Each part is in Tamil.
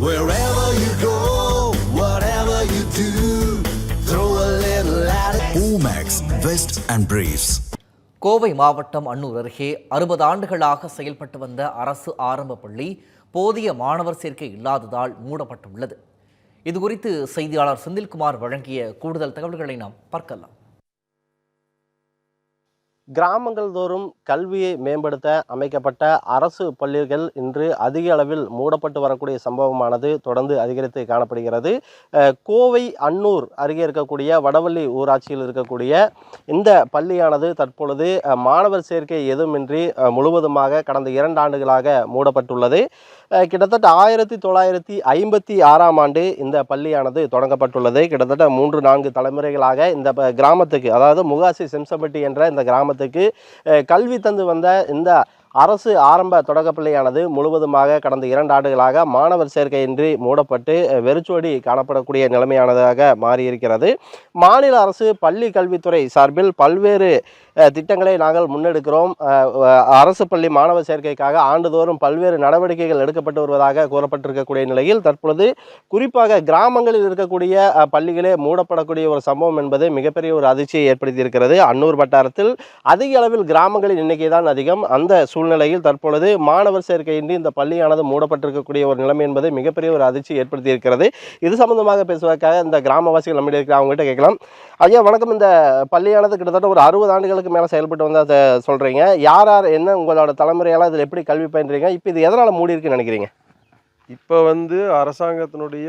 Wherever you go, whatever you do, throw a little at it. Omax, Vest and Briefs. Kovai மாவட்டம் அன்னூர் அருகே அறுபது ஆண்டுகளாக செயல்பட்டு வந்த அரசு ஆரம்ப பள்ளி போதிய மாணவர் சேர்க்கை இல்லாததால் மூடப்பட்டுள்ளது இதுகுறித்து செய்தியாளர் செந்தில்குமார் வழங்கிய கூடுதல் தகவல்களை நாம் பார்க்கலாம் கிராமங்கள் தோறும் கல்வியை மேம்படுத்த அமைக்கப்பட்ட அரசு பள்ளிகள் இன்று அதிக அளவில் மூடப்பட்டு வரக்கூடிய சம்பவமானது தொடர்ந்து அதிகரித்து காணப்படுகிறது. கோவை அன்னூர் அருகே இருக்கக்கூடிய வடவள்ளி ஊராட்சியில் இருக்கக்கூடிய இந்த பள்ளியானது தற்பொழுது மாணவர் சேர்க்கை எதுவுமின்றி முழுவதுமாக கடந்த இரண்டு ஆண்டுகளாக மூடப்பட்டுள்ளது. கிட்டத்தட்ட ஆயிரத்தி தொள்ளாயிரத்தி ஐம்பத்தி ஆறாம் ஆண்டு இந்த பள்ளியானது தொடங்கப்பட்டுள்ளது. கிட்டத்தட்ட மூன்று நான்கு தலைமுறைகளாக இந்த கிராமத்துக்கு அதாவது முகாசி செம்சம்பட்டி என்ற இந்த கிராமத்துக்கு கல்வி தந்து வந்த இந்த அரசு ஆரம்ப தொடக்கப்பள்ளியானது முழுவதுமாக கடந்த இரண்டு ஆண்டுகளாக மாணவர் சேர்க்கையின்றி மூடப்பட்டு வெறிச்சோடி காணப்படக்கூடிய நிலைமையானதாக மாறியிருக்கிறது. மாநில அரசு பள்ளி கல்வித்துறை சார்பில் பல்வேறு திட்டங்களை நாங்கள் முன்னெடுக்கிறோம். அரசு பள்ளி மாணவர் சேர்க்கைக்காக ஆண்டுதோறும் பல்வேறு நடவடிக்கைகள் எடுக்கப்பட்டு வருவதாக கூறப்பட்டிருக்கக்கூடிய நிலையில் தற்பொழுது குறிப்பாக கிராமங்களில் இருக்கக்கூடிய பள்ளிகளே மூடப்படக்கூடிய ஒரு சம்பவம் என்பது மிகப்பெரிய ஒரு அதிர்ச்சியை ஏற்படுத்தியிருக்கிறது. அன்னூர் வட்டாரத்தில் அதிக அளவில் கிராமங்களின் எண்ணிக்கை தான் அதிகம். அந்த சூழ்நிலையில் தற்பொழுது மாணவர் சேர்க்கையின்றி இந்த பள்ளியானது மூடப்பட்டிருக்கக்கூடிய ஒரு நிலைமை என்பது மிகப்பெரிய ஒரு அதிர்ச்சி ஏற்படுத்தியிருக்கிறது. இது சம்பந்தமாக பேசுவதற்காக இந்த கிராமவாசிகள் நம்மிடம் இருக்கிற அவங்ககிட்ட கேட்கலாம். ஐயா வணக்கம். இந்த பள்ளியானது கிட்டத்தட்ட ஒரு அறுபது ஆண்டுகளுக்கு மேலே செயல்பட்டு வந்து அதை சொல்கிறீங்க யார் யார் என்ன உங்களோட தலைமுறையெல்லாம் இதில் எப்படி கல்வி பயின்றீங்க? இப்போ இது எதனால் மூடி இருக்குன்னு நினைக்கிறீங்க? இப்போ வந்து அரசாங்கத்தினுடைய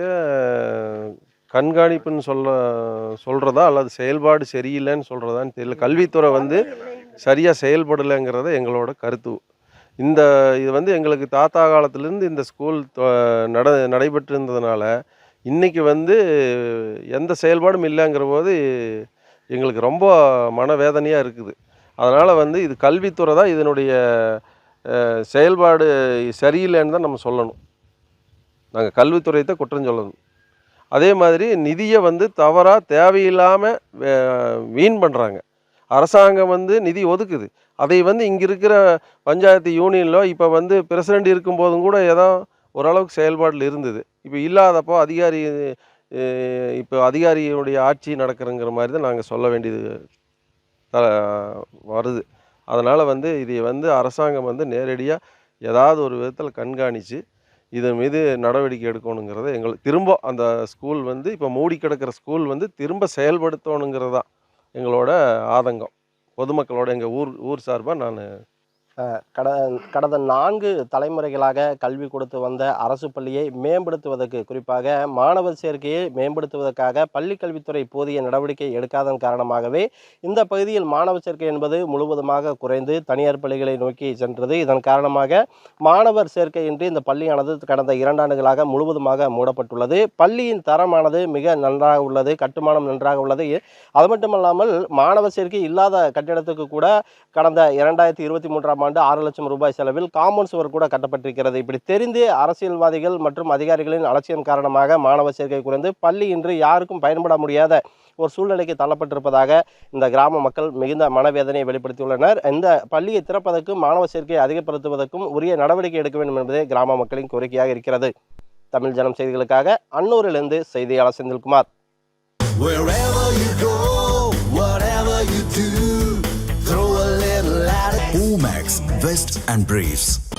கண்காணிப்புன்னு சொல்ல சொல்கிறதா அல்லது செயல்பாடு சரியில்லைன்னு சொல்கிறதான்னு தெரியல. கல்வித்துறை வந்து சரியாக செயல்படலைங்கிறத எங்களோட கருத்து. இந்த இது வந்து எங்களுக்கு தாத்தா காலத்துலேருந்து இந்த ஸ்கூல் நட நடைபெற்று இருந்ததுனால இன்றைக்கி வந்து எந்த செயல்பாடும் இல்லைங்கிற போது எங்களுக்கு ரொம்ப மனவேதனையாக இருக்குது. அதனால் வந்து இது கல்வித்துறை தான் இதனுடைய செயல்பாடு சரியில்லைன்னு தான் நம்ம சொல்லணும். நாங்கள் கல்வித்துறையை தான் குற்றம் சொல்லணும். அதே மாதிரி நிதியை வந்து தவறாக தேவையில்லாமல் வீண் பண்ணுறாங்க அரசாங்கம் வந்து நிதி ஒதுக்குது. அதை வந்து இங்கே இருக்கிற பஞ்சாயத்து யூனியனில் இப்போ வந்து பிரசிடெண்ட் இருக்கும்போதும் கூட ஏதோ ஓரளவுக்கு செயல்பாட்டில் இருந்தது. இப்போ இல்லாதப்போ அதிகாரி இப்போ அதிகாரியினுடைய ஆட்சி நடக்கிறங்கிற மாதிரி தான் நாங்கள் சொல்ல வேண்டியது வருது. அதனால் வந்து இதை வந்து அரசாங்கம் வந்து நேரடியாக ஏதாவது ஒரு விதத்தில் கண்காணித்து இதன் மீது நடவடிக்கை எடுக்கணுங்கிறத எங்களுக்கு திரும்ப அந்த ஸ்கூல் வந்து இப்போ மூடி கிடக்கிற ஸ்கூல் வந்து திரும்ப செயல்படுத்தணுங்கிறது தான் எங்களோட ஆதங்கம். பொதுமக்களோட எங்கள் ஊர் ஊர் சார்பாக நான் கட கடந்த நான்கு தலைமுறைகளாக கல்வி கொடுத்து வந்த அரசு பள்ளியை மேம்படுத்துவதற்கு குறிப்பாக மாணவர் சேர்க்கையை மேம்படுத்துவதற்காக பள்ளி கல்வித்துறை போதிய நடவடிக்கை எடுக்காதன் காரணமாகவே இந்த பகுதியில் மாணவர் சேர்க்கை என்பது முழுவதுமாக குறைந்து தனியார் பள்ளிகளை நோக்கி சென்றது. இதன் காரணமாக மாணவர் சேர்க்கையின்றி இந்த பள்ளியானது கடந்த இரண்டாண்டுகளாக முழுவதுமாக மூடப்பட்டுள்ளது. பள்ளியின் தரமானது மிக நன்றாக உள்ளது கட்டுமானம் நன்றாக உள்ளது. அது மட்டுமல்லாமல் மாணவர் சேர்க்கை இல்லாத கட்டிடத்துக்கு கூட கடந்த இரண்டாயிரத்தி இருபத்தி மூன்றாம் ஆண்டு ஆறு லட்சம் ரூபாய் செலவில் காம்பவுண்ட் சுவர் கூட கட்டப்பட்டிருக்கிறது. இப்படி தெரிந்து அரசியல்வாதிகள் மற்றும் அதிகாரிகளின் அலட்சியம் காரணமாக மாணவர் சேர்க்கை குறைந்து பள்ளி இன்று யாருக்கும் பயன்பட முடியாத ஒரு சூழ்நிலைக்கு தள்ளப்பட்டிருப்பதாக இந்த கிராம மக்கள் மிகுந்த மனவேதனையை வெளிப்படுத்தியுள்ளனர். இந்த பள்ளியை திறப்பதற்கும் மாணவர் சேர்க்கையை அதிகப்படுத்துவதற்கும் உரிய நடவடிக்கை எடுக்க வேண்டும் என்பதே கிராம மக்களின் கோரிக்கையாக இருக்கிறது. தமிழ் ஜனம் செய்திகளுக்காக அன்னூரிலிருந்து செய்தியாளர் Senthilkumar. socks, vests and briefs.